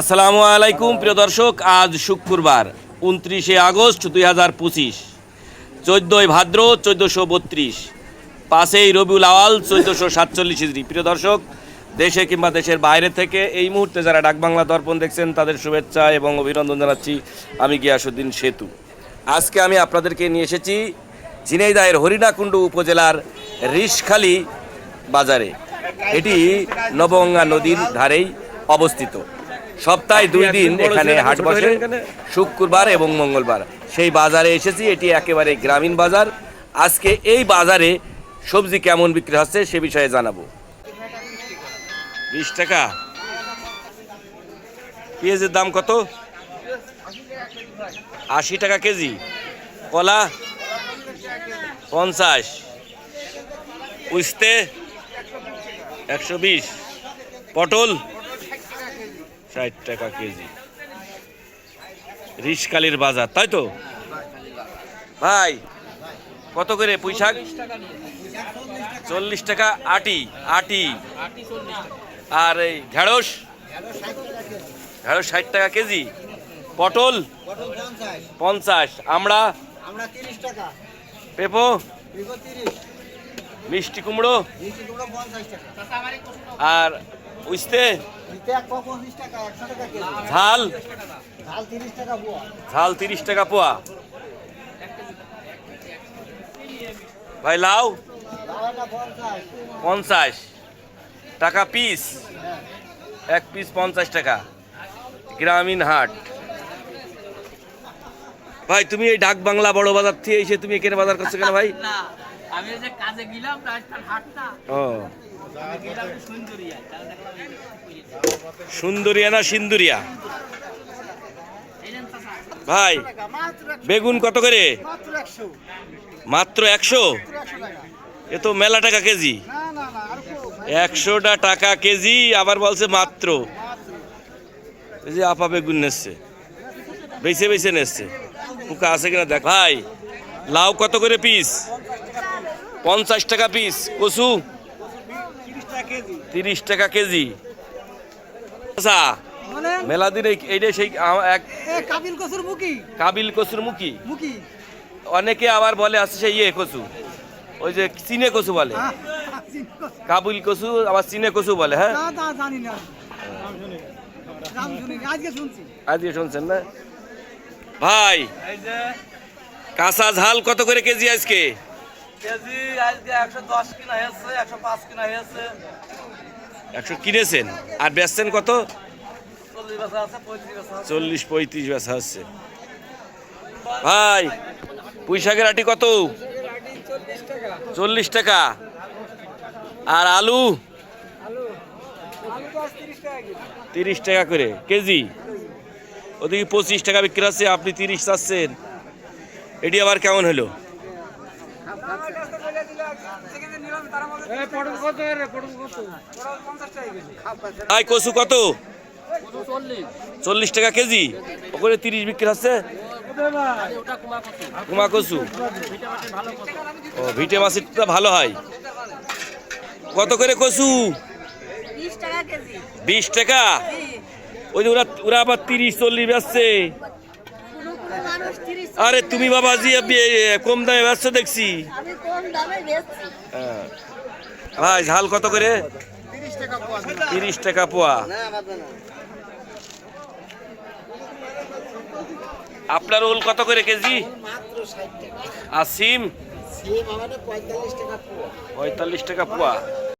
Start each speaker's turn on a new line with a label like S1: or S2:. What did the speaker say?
S1: আসসালামু আলাইকুম, প্রিয় দর্শক, আজ শুক্রবার, উনত্রিশে আগস্ট দুই হাজার পঁচিশ। চোদ্দোই ভাদ্র চোদ্দোশো বত্রিশ, পাঁচই রবিউল আওয়াল চোদ্দোশো সাতচল্লিশ ইজরি প্রিয় দর্শক, দেশে কিংবা দেশের বাইরে থেকে এই মুহূর্তে যারা ডাকবাংলা দর্পণ দেখছেন, তাদের শুভেচ্ছা এবং অভিনন্দন জানাচ্ছি আমি গিয়াসুদ্দিন সেতু। আজকে আমি আপনাদেরকে নিয়ে এসেছি ঝিনাইদাহের হরিণাকুণ্ডু উপজেলার রিশখালী বাজারে। এটি নবগঙ্গা নদীর ধারেই অবস্থিত। সপ্তাহে দুই দিন এখানে হাট বসে শুক্রবার এবং মঙ্গলবার। সেই বাজারে এসেছি এটি একেবারে গ্রামীণ বাজার। আজকে এই বাজারে সবজি কেমন বিক্রি হচ্ছে সে বিষয়ে জানাব। বিশ টাকা। পেঁয়াজের দাম কত? আশি টাকা কেজি। কলা? পঞ্চাশ। উস্তে? একশো বিশ। পটল? ষাট টাকা কেজি। রিসকালির বাজার, তাই তো? ভাই, কত করে পুঁই শাক চল্লিশ টাকা আটি আটি। আর এই ঢেঁড়স? ঢেঁড়স ষাট টাকা কেজি। পটল?
S2: পঞ্চাশ।
S1: আমরা? পেপো? মিষ্টি কুমড়ো? আর
S2: কেজি।
S1: ঝাল?
S2: ঝাল তিরিশ টাকা
S1: পোয়া। ভাই লাউ?
S2: পঞ্চাশ।
S1: টাকা পিস? এক পিস পঞ্চাশ টাকা। গ্রামীণ হাট। ভাই তুমি এই ডাক বাংলা বড় বাজার থেকে এসে তুমি এখানে বাজার করছ কেন ভাই?
S3: না। আমি যে কাজে গেলাম রাজস্থান হাটটা
S1: ও।
S3: সুন্দরিয়া
S1: না সিন্দুরিয়া। ভাই বেগুন কত করে?
S2: মাত্র একশো?
S1: এ তো মেলা টাকা কেজি। একশোটা টাকা কেজি আবার বলছে মাত্র। এই যে আপা বেগুন নেচ্ছে বেছে বেছে নেচ্ছে পোকা আছে কিনা দেখ। ভাই লাউ কত করে পিস পঞ্চাশ টাকা পিস কচু?
S2: তিরিশ টাকা কেজি।
S1: তিরিশ টাকা কেজি আচ্ছা মেলা দিন এইটা সেই এক
S2: কাবিল কসুর মুখি?
S1: কাবিল কচুর মুখি?
S2: মুখি।
S1: অনেকে আবার বলে আছে সেই ইয়ে কচু। ওই যে চিনে কচু বলে। কাবুল কচু আবার চিনে কচু বলে হ্যাঁ?
S2: জানি না। আজকে
S1: শুনছেন না? ভাই কাঁচা ঝাল কত করে কেজি আজকে?
S3: কেজি আজকে একশো দশ কিনা হয়েছে একশো পাঁচ কিনা হয়েছে।
S1: একশো কিনেছেন? আর বেচছেন কত?
S3: চল্লিশ পঁয়ত্রিশ
S1: বেচা হচ্ছে ভাই পুঁই শাকের আটি কত? চল্লিশ টাকা। আর আলু? তিরিশ টাকা করে কেজি? ওদিকে পঁচিশ টাকা বিক্রি আছে আপনি তিরিশ চাচ্ছেন। এটি আবার কেমন হলো? ভাই কচু কত? চল্লিশ টাকা কেজি। ওখানে তিরিশ বিক্রি আছে কুমা কচু। ও ভিটে মাছেরটা ভালো হয়। কত করে কচু?
S4: বিশ টাকা
S1: বিশ টাকা? ওই যে ওরা ওরা আবার তিরিশ চল্লিশ বেচছে
S4: কোনো কোনো মানুষ তিরিশ
S1: আরে তুমি বাবা জি আপনি কম দামে বেচছো দেখছি। হ্যাঁ। ভাই ঝাল কত করে?
S2: তিরিশ টাকা পোয়া।
S1: আপনার ওল কত করে কেজি? আর সিম?
S2: সিম আমাদের পঁয়তাল্লিশ টাকা পোয়া।
S1: পঁয়তাল্লিশ টাকা পোয়া।